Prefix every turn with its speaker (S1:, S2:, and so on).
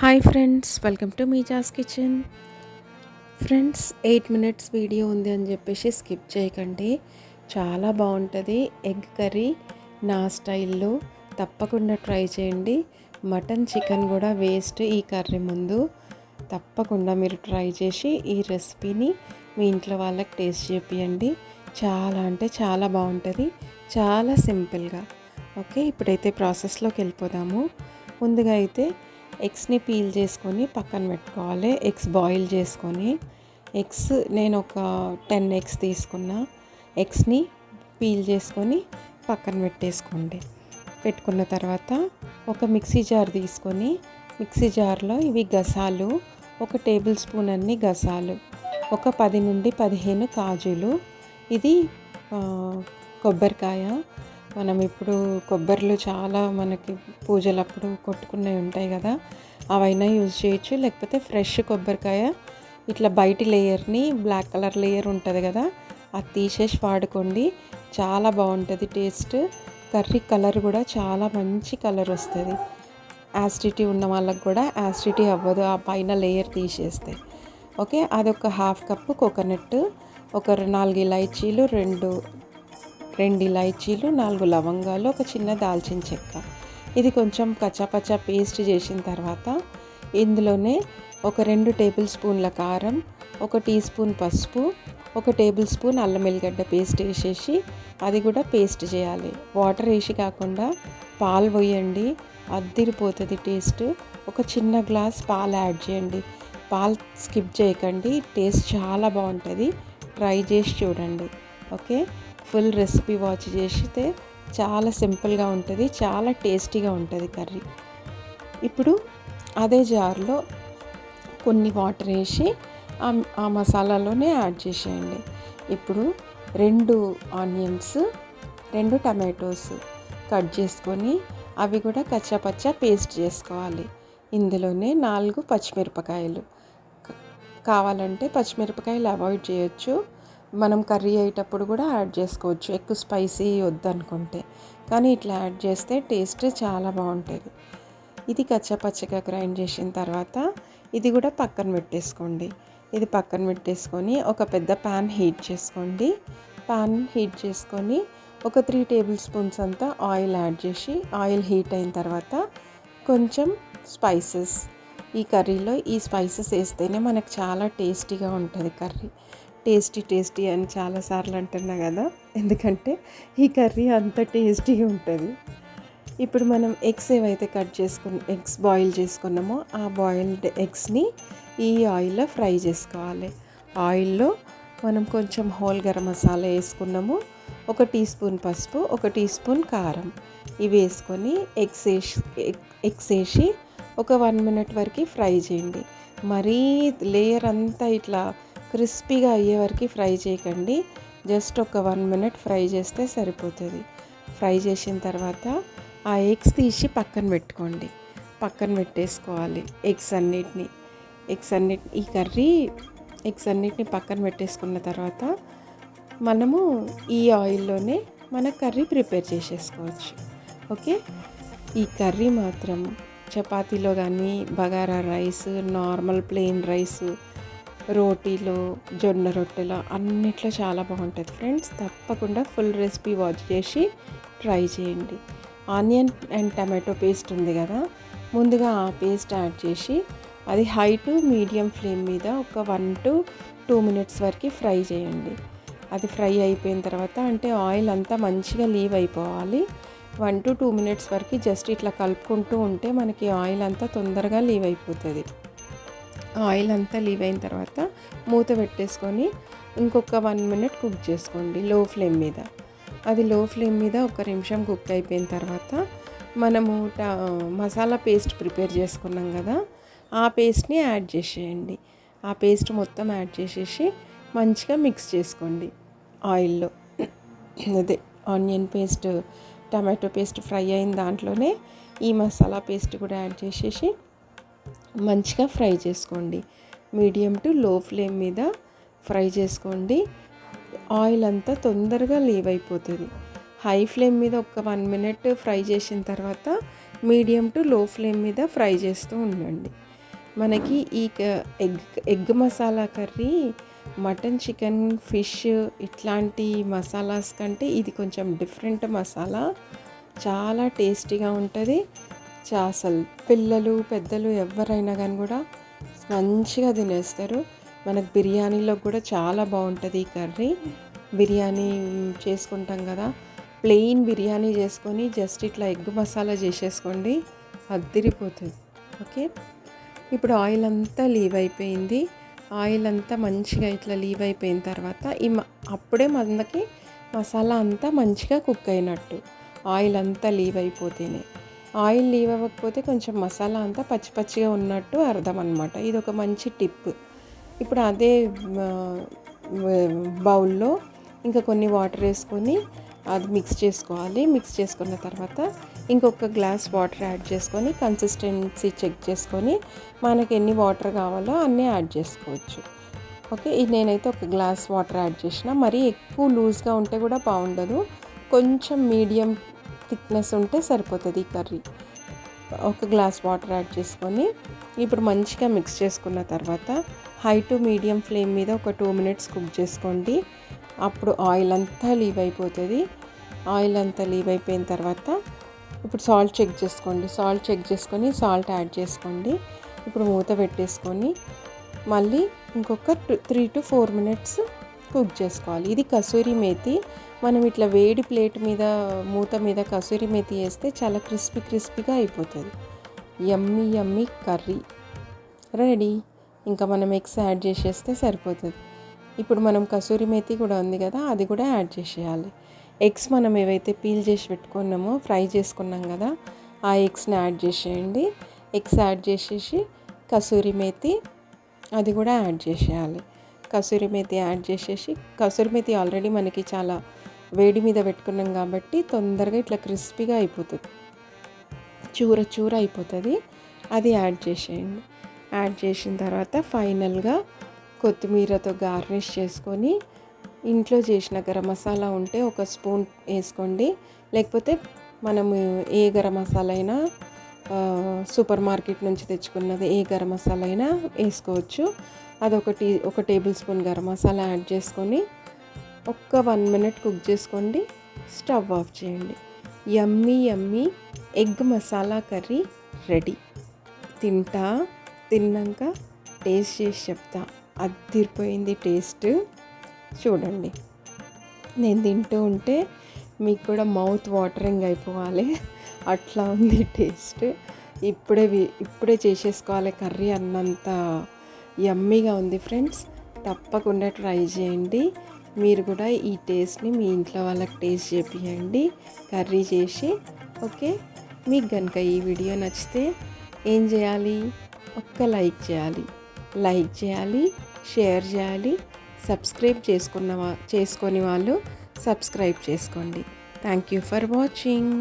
S1: Hi friends welcome to మీజాస్ kitchen friends eight minutes video ఉంది అని చెప్పేసి స్కిప్ చేయకండి. చాలా బాగుంటుంది. ఎగ్ కర్రీ నా స్టైల్లో తప్పకుండా ట్రై చేయండి. మటన్ చికెన్ కూడా వేస్ట్ ఈ కర్రీ ముందు. తప్పకుండా మీరు ట్రై చేసి ఈ రెసిపీని మీ ఇంట్లో వాళ్ళకి టేస్ట్ చేపియండి. చాలా అంటే చాలా బాగుంటుంది. చాలా సింపుల్గా ఓకే ఇప్పుడైతే ప్రాసెస్లోకి వెళ్ళిపోదాము. ముందుగా అయితే ఎగ్స్ని పీల్ చేసుకొని పక్కన పెట్టుకోవాలి. ఎగ్స్ బాయిల్ చేసుకొని ఎగ్స్ నేను ఒక టెన్ ఎగ్స్ తీసుకున్న. ఎగ్స్ని పీల్ చేసుకొని పక్కన పెట్టేసుకోండి. పెట్టుకున్న తర్వాత ఒక మిక్సీ జార్ తీసుకొని మిక్సీ జార్లో ఇవి గసాలు ఒక టేబుల్ స్పూన్ అన్ని గసాలు ఒక పది నుండి పదిహేను కాజులు. ఇది కొబ్బరికాయ మనం ఇప్పుడు కొబ్బరిలు చాలా మనకి పూజలప్పుడు కొట్టుకునేవి ఉంటాయి కదా అవైనా యూజ్ చేయొచ్చు. లేకపోతే ఫ్రెష్ కొబ్బరికాయ ఇట్లా బయటి లేయర్ని బ్లాక్ కలర్ లేయర్ ఉంటుంది కదా అది తీసేసి వాడుకోండి. చాలా బాగుంటుంది టేస్ట్. కర్రీ కలర్ కూడా చాలా మంచి కలర్ వస్తుంది. యాసిడిటీ ఉన్న వాళ్ళకి కూడా యాసిడిటీ అవ్వదు ఆ పైన లేయర్ తీసేస్తే. ఓకే అదొక హాఫ్ కప్పు కోకోనట్ ఒక నాలుగు ఇలాచీలు రెండు రెండు ఇలాచీలు నాలుగు లవంగాలు ఒక చిన్న దాల్చిన చెక్క. ఇది కొంచెం కచ్చాపచ్చా పేస్ట్ చేసిన తర్వాత ఇందులోనే ఒక రెండు టేబుల్ స్పూన్ల కారం ఒక టీ స్పూన్ పసుపు ఒక టేబుల్ స్పూన్ అల్లం వెల్లిగడ్డ పేస్ట్ వేసేసి అది కూడా పేస్ట్ చేయాలి. వాటర్ వేసి కాకుండా పాలు పోయండి అద్దిరిపోతుంది టేస్ట్. ఒక చిన్న గ్లాస్ పాలు యాడ్ చేయండి. పాలు స్కిప్ చేయకండి టేస్ట్ చాలా బాగుంటుంది. ట్రై చేసి చూడండి. ఓకే? ఫుల్ రెసిపీ వాచ్ చేస్తే చాలా సింపుల్గా ఉంటుంది చాలా టేస్టీగా ఉంటుంది కర్రీ. ఇప్పుడు అదే జార్లో కొన్ని వాటర్ వేసి ఆ మసాలాలోనే యాడ్ చేసేయండి. ఇప్పుడు రెండు ఆనియన్స్ రెండు టమాటోస్ కట్ చేసుకొని అవి కూడా కచ్చాపచ్చా పేస్ట్ చేసుకోవాలి. ఇందులోనే నాలుగు పచ్చిమిరపకాయలు. కావాలంటే పచ్చిమిరపకాయలు అవాయిడ్ చేయొచ్చు. మనం కర్రీ అయ్యేటప్పుడు కూడా యాడ్ చేసుకోవచ్చు. ఎక్కువ స్పైసీ వద్దనుకుంటే. కానీ ఇట్లా యాడ్ చేస్తే టేస్ట్ చాలా బాగుంటుంది. ఇది కచ్చపచ్చగా గ్రైండ్ చేసిన తర్వాత ఇది కూడా పక్కన పెట్టేసుకోండి. ఇది పక్కన పెట్టేసుకొని ఒక పెద్ద ప్యాన్ హీట్ చేసుకోండి. ప్యాన్ హీట్ చేసుకొని ఒక త్రీ టేబుల్ స్పూన్స్ అంతా ఆయిల్ యాడ్ చేసి ఆయిల్ హీట్ అయిన తర్వాత కొంచెం స్పైసెస్. ఈ కర్రీలో ఈ స్పైసెస్ వేస్తేనే మనకు చాలా టేస్టీగా ఉంటుంది కర్రీ. టేస్టీ టేస్టీ అని చాలాసార్లు అంటున్నా కదా. ఎందుకంటే ఈ కర్రీ అంత టేస్టీగా ఉంటుంది. ఇప్పుడు మనం ఎగ్స్ ఏవైతే కట్ చేసుకున్న ఎగ్స్ బాయిల్ చేసుకున్నామో ఆ బాయిల్డ్ ఎగ్స్ని ఈ ఆయిల్లో ఫ్రై చేసుకోవాలి. ఆయిల్లో మనం కొంచెం హోల్ గరం మసాలా వేసుకున్నాము. ఒక టీ స్పూన్ పసుపు ఒక టీ స్పూన్ కారం. ఇవి వేసుకొని ఎగ్స్ వేసి ఎగ్స్ వేసి ఒక వన్ మినిట్ వరకు ఫ్రై చేయండి. మరీ లేయర్ అంతా ఇట్లా క్రిస్పీగా అయ్యే వరకు ఫ్రై చేయకండి. జస్ట్ ఒక వన్ మినిట్ ఫ్రై చేస్తే సరిపోతుంది. ఫ్రై చేసిన తర్వాత ఆ ఎగ్స్ తీసి పక్కన పెట్టుకోండి. పక్కన పెట్టేసుకోవాలి ఎగ్స్ అన్నిటిని. ఎగ్స్ అన్నిటి ఈ కర్రీ ఎగ్స్ అన్నిటిని పక్కన పెట్టేసుకున్న తర్వాత మనము ఈ ఆయిల్లోనే మన కర్రీ ప్రిపేర్ చేసేసుకోవచ్చు. ఓకే? ఈ కర్రీ మాత్రం చపాతీలో కానీ bagara rice normal plain rice రోటీలు జొన్న రొట్టెలు అన్నిట్లో చాలా బాగుంటుంది ఫ్రెండ్స్. తప్పకుండా ఫుల్ రెసిపీ వాచ్ చేసి ట్రై చేయండి. ఆనియన్ అండ్ టమాటో పేస్ట్ ఉంది కదా ముందుగా ఆ పేస్ట్ యాడ్ చేసి అది హై టు మీడియం ఫ్లేమ్ మీద ఒక వన్ టు టూ మినిట్స్ వరకు ఫ్రై చేయండి. అది ఫ్రై అయిపోయిన తర్వాత అంటే ఆయిల్ అంతా మంచిగా లీవ్ అయిపోవాలి. వన్ టు టూ మినిట్స్ వరకు జస్ట్ ఇట్లా కలుపుకుంటూ ఉంటే మనకి ఆయిల్ అంతా తొందరగా లీవ్ అయిపోతుంది. ఆయిల్ అంతా లీవ్ అయిన తర్వాత మూత పెట్టేసుకొని ఇంకొక వన్ మినిట్ కుక్ చేసుకోండి లో ఫ్లేమ్ మీద. అది లో ఫ్లేమ్ మీద ఒక నిమిషం కుక్ అయిపోయిన తర్వాత మనము మసాలా పేస్ట్ ప్రిపేర్ చేసుకున్నాం కదా ఆ పేస్ట్ని యాడ్ చేసేయండి. ఆ పేస్ట్ మొత్తం యాడ్ చేసేసి మంచిగా మిక్స్ చేసుకోండి ఆయిల్లో. అదే onion paste tomato paste fry అయిన దాంట్లోనే ఈ మసాలా పేస్ట్ కూడా యాడ్ చేసేసి మంచిగా ఫ్రై చేసుకోండి. మీడియం టు లో ఫ్లేమ్ మీద ఫ్రై చేసుకోండి. ఆయిల్ అంతా తొందరగా లీవ్ అయిపోతుంది. హై ఫ్లేమ్ మీద ఒక వన్ మినిట్ ఫ్రై చేసిన తర్వాత మీడియం టు లో ఫ్లేమ్ మీద ఫ్రై చేస్తూ ఉండండి. మనకి ఈ క- egg egg masala curry mutton chicken fish ఇట్లాంటి మసాలాస్ కంటే ఇది కొంచెం డిఫరెంట్ మసాలా. చాలా టేస్టీగా ఉంటుంది. అసలు పిల్లలు పెద్దలు ఎవరైనా కానీ కూడా మంచిగా తినేస్తారు. మనకు బిర్యానీలో కూడా చాలా బాగుంటుంది ఈ కర్రీ. బిర్యానీ చేసుకుంటాం కదా. ప్లెయిన్ బిర్యానీ చేసుకొని జస్ట్ ఇట్లా ఎగ్ మసాలా చేసేసుకోండి. అద్దిరిపోతుంది. ఓకే? ఇప్పుడు ఆయిల్ అంతా లీవ్ అయిపోయింది. ఆయిల్ అంతా మంచిగా ఇట్లా లీవ్ అయిపోయిన తర్వాత ఈ అప్పుడే మనకి మసాలా అంతా మంచిగా కుక్ అయినట్టు. ఆయిల్ అంతా లీవ్ అయిపోతేనే. ఆయిల్ లీవ్ అవ్వకపోతే కొంచెం మసాలా అంతా పచ్చి పచ్చిగా ఉన్నట్టు అర్థం అనమాట ఇది ఒక మంచి టిప్. ఇప్పుడు అదే బౌల్లో ఇంకా కొన్ని వాటర్ వేసుకొని అది మిక్స్ చేసుకోవాలి. మిక్స్ చేసుకున్న తర్వాత ఇంకొక గ్లాస్ వాటర్ యాడ్ చేసుకొని కన్సిస్టెన్సీ చెక్ చేసుకొని మనకి ఎన్ని వాటర్ కావాలో అన్నీ యాడ్ చేసుకోవచ్చు. ఓకే ఇది నేనైతే ఒక గ్లాస్ వాటర్ యాడ్ చేసిన. మరీ ఎక్కువ లూజ్గా ఉంటే కూడా బాగుండదు. కొంచెం మీడియం థిక్నెస్ ఉంటే సరిపోతుంది ఈ కర్రీ. ఒక గ్లాస్ వాటర్ యాడ్ చేసుకొని ఇప్పుడు మంచిగా మిక్స్ చేసుకున్న తర్వాత హై టు మీడియం ఫ్లేమ్ మీద ఒక టూ మినిట్స్ కుక్ చేసుకోండి. అప్పుడు ఆయిల్ అంతా లీవ్ అయిపోతుంది. ఆయిల్ అంతా లీవ్ అయిపోయిన తర్వాత ఇప్పుడు సాల్ట్ చెక్ చేసుకోండి. సాల్ట్ చెక్ చేసుకొని సాల్ట్ యాడ్ చేసుకోండి. ఇప్పుడు మూత పెట్టేసుకొని మళ్ళీ ఇంకొక three to four minutes cook చేసుకోవాలి. ఇది కసూరి మేతి. మనం ఇట్లా వేడి ప్లేట్ మీద మూత మీద కసూరి మేతి వేస్తే చాలా క్రిస్పీ క్రిస్పీగా అయిపోతుంది. Yummy yummy curry. రెడీ? ఇంకా మనం ఎగ్స్ యాడ్ చేసేస్తే సరిపోతుంది. ఇప్పుడు మనం కసూరి మేతి కూడా ఉంది కదా అది కూడా యాడ్ చేసేయాలి. ఎగ్స్ మనం ఏవైతే పీల్ చేసి పెట్టుకున్నామో ఫ్రై చేసుకున్నాం కదా ఆ ఎగ్స్ని యాడ్ చేసేయండి. ఎగ్స్ యాడ్ చేసేసి కసూరి మేతి అది కూడా యాడ్ చేసేయాలి. కసూరి మేతి యాడ్ చేసేసి కసూరి మేతి ఆల్రెడీ మనకి చాలా వేడి మీద పెట్టుకున్నాం కాబట్టి తొందరగా ఇట్లా క్రిస్పీగా అయిపోతుంది. చూర చూర అయిపోతుంది. అది యాడ్ చేసేయండి. యాడ్ చేసిన తర్వాత ఫైనల్గా కొత్తిమీరతో గార్నిష్ చేసుకొని ఇంట్లో చేసిన గరం మసాలా ఉంటే ఒక స్పూన్ వేసుకోండి. లేకపోతే మనము ఏ గరం మసాలా అయినా సూపర్ మార్కెట్ నుంచి తెచ్చుకున్నది ఏ గరం మసాలా అయినా వేసుకోవచ్చు. అదొకటి ఒక tablespoon garam masala add చేసుకొని ఒక్క వన్ మినిట్ కుక్ చేసుకోండి. స్టవ్ ఆఫ్ చేయండి. Yummy yummy. Egg masala curry ready. తింటా తిన్నాక టేస్ట్ చేసి చెప్తా. అద్దిరిపోయింది టేస్ట్. చూడండి. నేను తింటూ ఉంటే మీకు కూడా మౌత్ వాటరింగ్ అయిపోవాలి. అట్లా ఉంది టేస్ట్. ఇప్పుడే ఇప్పుడే చేసేసుకోవాలి కర్రీ అన్నంత యమ్మీగా ఉంది ఫ్రెండ్స్. తప్పకుండా ట్రై చేయండి. మీరు కూడా ఈ టేస్ట్ని మీ ఇంట్లో వాళ్ళకి టేస్ట్ చేపియండి. కర్రీ చేసి ఓకే? మీకు కనుక ఈ వీడియో నచ్చితే ఏం చేయాలి? ఒక్క లైక్ చేయాలి. లైక్ చేయాలి షేర్ చేయాలి సబ్స్క్రైబ్ చేసుకున్న వా చేసుకొని వాళ్ళు సబ్స్క్రైబ్ చేసుకోండి. Thank you for watching.